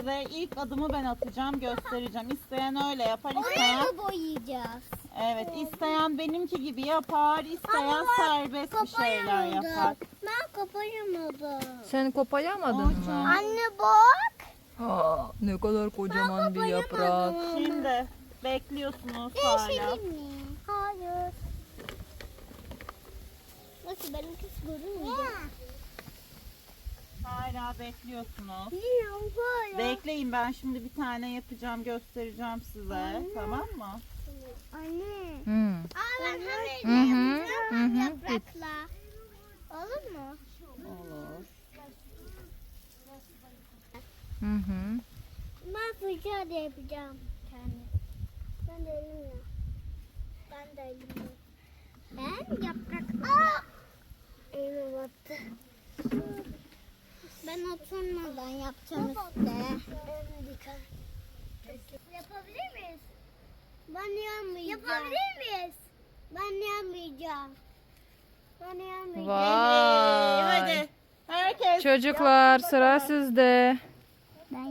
Size ilk adımı ben atacağım, göstereceğim. İsteyen öyle yapar, Orayı isteyen... mı boyayacağız? Evet, isteyen benimki gibi yapar, isteyen Ama ben serbest bir şeyler Kopayamadım. yapar. Ben kopayamadım. Sen kopayamadın mı? Anne bak. Ha, ne kadar kocaman bir yaprak. Şimdi bekliyorsunuz hala. Değişelim mi? Hayır. Nasıl benimkisi görünmeyecek? Hala bekliyorsunuz. Bekleyin ben şimdi bir tane yapacağım, göstereceğim size. Tamam mı? Anne. Hmm. Aa ben Hı hem hı, yapacağım hı hem hı. yaprakla. Olur mu? Olur. Hı hı. Ben fırça da yapacağım kendi. Ben de elimle. Ben de elimle. Ben yaprak. Aa! Elime battı. Ben oturmadan yapacağım işte. Yapabilir miyiz? Ben yanmayacağım. Yapabilir miyiz? Ben yanmayacağım. Ben yanmayacağım. Vay. Hadi. Herkes Çocuklar sıra sizde.